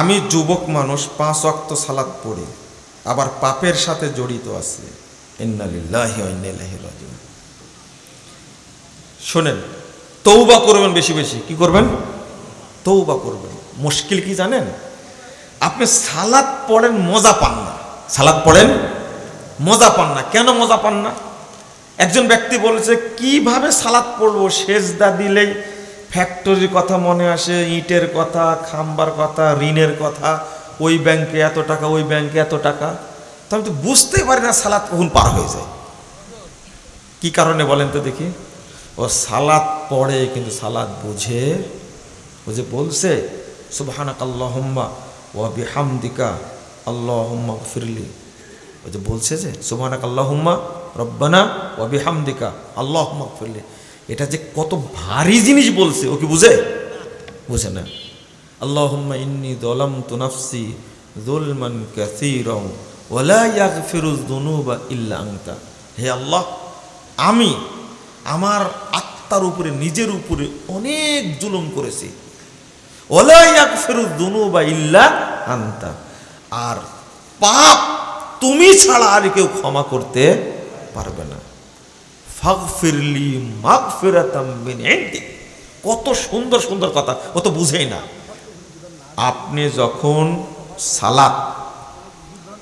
আমি যুবক মানুষ পাঁচ অক্ত সালাত পড়ি, আবার পাপের সাথে জড়িত আছি। শোনেন তৌবা করবেন বেশি বেশি, কি করবেন? তৌবা করবেন। মুশকিল কি জানেন? আপনি সালাদ পড়েন, মজা পান না। সালাদ পড়েন, মজা পান না। কেন মজা পান না? একজন ব্যক্তি বলেছে, কীভাবে সালাদ পড়ব? সেজদা দিলেই ফ্যাক্টরির কথা মনে আসে, ইটের কথা, খাম্বার কথা, ঋণের কথা, ওই ব্যাংকে এত টাকা, ওই ব্যাংকে এত টাকা। তো আমি তো বুঝতেই পারি না সালাদ কখন পার হয়ে যায়। কি কারণে বলেন তো দেখি। ও সালাদ পড়ে, কিন্তু সালাদ বুঝে। ও যে বলছে সুবহানাক আল্লাহুম্মা ওয়া বিহামদিকা আল্লাহুম্মা ফিরলি ও যে বলছে যে সুবহানাক আল্লাহম্মা রব্বানা ওয়া বিহামদিকা আল্লাহুম্মা ফিরলি এটা যে কত ভারী জিনিস বলছে, ও কি বুঝে? বুঝে না। আল্লাহুম্মা ইন্নি যালামতু নাফসি যুলমান কাসীরাও ওয়া লা ইয়াগফিরুয যুনুবা ইল্লা আনতা। হে আল্লাহ, আমি আমার আত্মার উপরে, নিজের উপরে অনেক জুলুম করেছি। ওলা ইয়াগফিরুয যুনুবা ইল্লা আনতা। আর পাপ তুমি ছাড়া আর কেউ ক্ষমা করতে পারবে না। ফাগফিরলি মাগফিরাতাম মিন ইনদিক কত সুন্দর সুন্দর কথা, ও তো বুঝেই না। আপনি যখন সালাত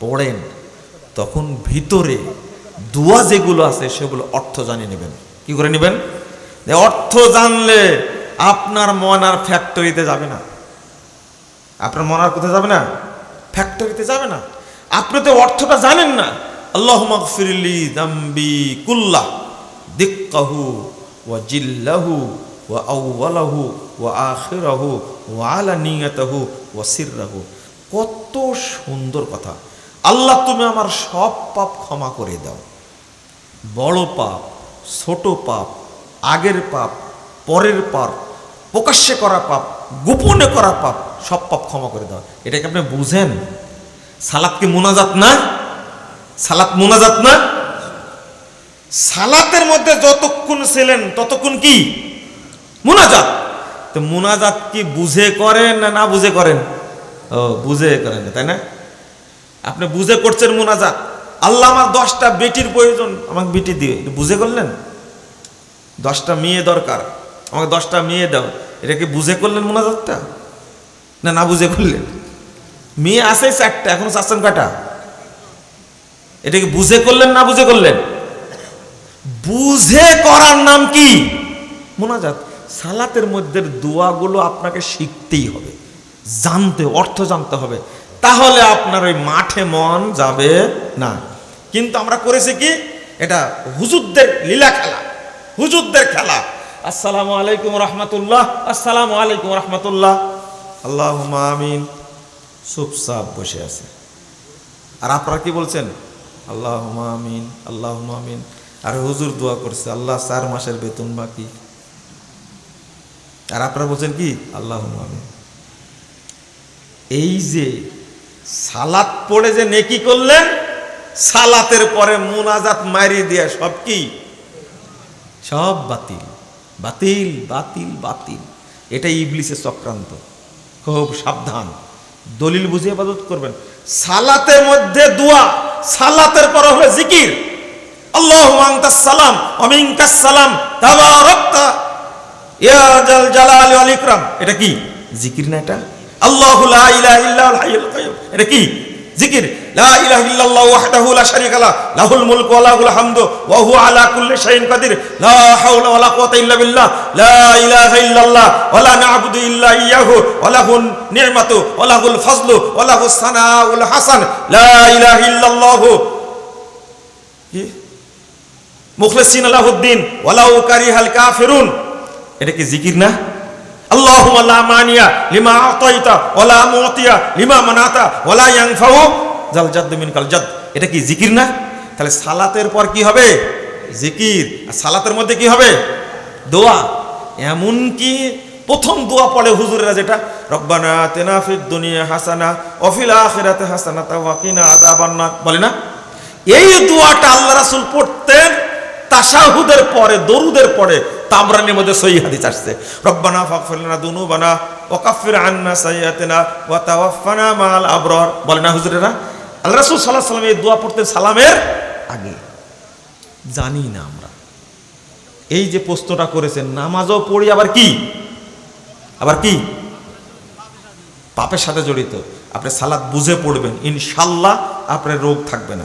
পড়েন, তখন ভিতরে দোয়া যেগুলো আছে, সেগুলো অর্থ জানিয়ে নেবেন। কি করে নেবেন? অর্থ জানলে আপনার মন আর ফ্যাক্টরিতে যাবে না। আপনার মন আর কোথায় যাবে না? ফ্যাক্টরিতে যাবে না। আপনি তো অর্থটা জানেন না। আল্লাহ মগফিরলি দাম্বি কুল্লা। দিক্কাহু ওয়া জিল্লাহু ওয়া আউওয়ালাহু ওয়া আখিরাহু ওয়া আলানিয়াতাহু ওয়া সিররাহু। কত সুন্দর কথা। আল্লাহ, তুমি আমার সব পাপ ক্ষমা করে দাও। বড় পাপ, ছোট পাপ, আগের পাপ, পরের পাপ, প্রকাশ্যে করা পাপ, গোপনে করা পাপ, সব পাপ ক্ষমা করে দাও। এটাকে আপনি বুঝেন? সালাত কি মোনাজাত না? সালাত মোনাজাত না? সালাতের মধ্যে যতক্ষণ ছিলেন, ততক্ষণ কি? মোনাজাত। তো মোনাজাত কি বুঝে করেন না না বুঝে করেন? ও, বুঝে করেন, তাই না? আপনি বুঝে করছেন মোনাজাত। আল্লাহ আমার দশটা বেটির প্রয়োজন, আমাকে বেটি দিয়ে এটা বুঝে করলেন? দশটা মেয়ে দরকার, আমাকে দশটা মেয়ে দাও। এটা কি বুঝে করলেন মোনাজাতটা? না না বুঝে করলেন? মেয়ে আছে চারটা, এখন চাচ্ছেন কটা এটা কি বুঝে করলেন না বুঝে করলেন? বুঝে করার নাম কি? মোনাজাত। সালাতের মধ্যে দোয়াগুলো আপনাকে শিখতেই হবে। জানতে, অর্থ জানতে হবে। তাহলে আপনার ওই মাঠে মন যাবে না। কিন্তু আমরা করেছি কি? এটা হুজুরদের লীলা খেলা। হুজুরদের খেলা। আসসালামু আলাইকুম রহমতুল্লাহ। আসসালামু আলাইকুম রহমতুল্লাহ। আল্লাহ আমিন। চুপচাপ বসে আছে। আর আপনারা কি বলছেন? আল্লাহ আমিন আল্লাহ আমিন। আর হুজুর দোয়া করছে, আল্লাহ চার মাসের বেতন বাকি। আর আপনারা বলছেন কি? আল্লাহ এই যে সালাত পড়ে যে নেকি করলেন, সালাতের পরে মুনাজাত মারি দিয়ে সব কি? সব বাতিল। বাতিল বাতিল বাতিল। এটা ইবলিসের চক্রান্ত। খুব সাবধান। দলিল বুঝে ইবাদত করবেন। সালাতের মধ্যে দোয়া, সালাতের পর হলো জিকির। সালাম সালাম ইয়া জাল জালাল ওয়াল এটা কি? জিকির না এটা? আল্লাহ লা ইলাহা এটা কি? জিকির। লা ইলাহা ইল্লাল্লাহু ওয়াহদাহু লা শারীকা লা লাহুল মুলকু ওয়া লাহুল হামদু, ওয়া আলা কুল্লি শাইইন লা হাওলা ইল্লাল্লাহ, ওয়া লা না'বুদু ইয়্যাহু ওয়া লাহুন নি'মাতু, ওয়া লাহুল ফাজলু, ওয়া হাসান। লা ইলাহা কি? মুখলিসিন আলাহুদ্দিন, ওয়ালাউ হালকা ফেরুন এটা কি জিকির না? লা মানিয়া লিমা আতাইতা, ওয়ালা মুতিয়া লিমা মানাতা, ওয়ালা ইয়ানফাউ। জাল জাদ্দু মিনকাল জাদ এটা কি জিকির না? তাহলে সালাতের পর কি হবে? জিকির। আর সালাতের মধ্যে কি হবে? দোয়া। এমন কি প্রথম দোয়া পড়ে হুজুরেরা যেটা? রব্বানা তেনা ফিদ দুনিয়া হাসানা অফিল আখিরাতে হাসানা তাওয়াকিনা আযাবান্নার। বলে না? এই দোয়াটা আল্লাহ রাসূল পড়তেন তাশাহুদের পরে, দরুদের পরে তাবরানির মধ্যে সহি হাদিস আসছে। রব্বানা ফাগফির লানা দুনুবানা ওয়া কাফির আন্না সাইয়্যাতিনা ওয়া তাওয়াফানা মাল আবরার। বলে না হুজুরেরা? আল্লাহ রাসূল সাল্লাল্লাহু আলাইহি ওয়াসাল্লাম এই দোয়া পড়তেন সালামের আগে। জানি না আমরা। এই যে প্রশ্নটা করেছেন, নামাজও পড়ি আবার কি? আবার কি? পাপের সাথে জড়িত। আপনি সালাদ বুঝে পড়বেন। ইনশাল্লাহ আপনার রোগ থাকবে না।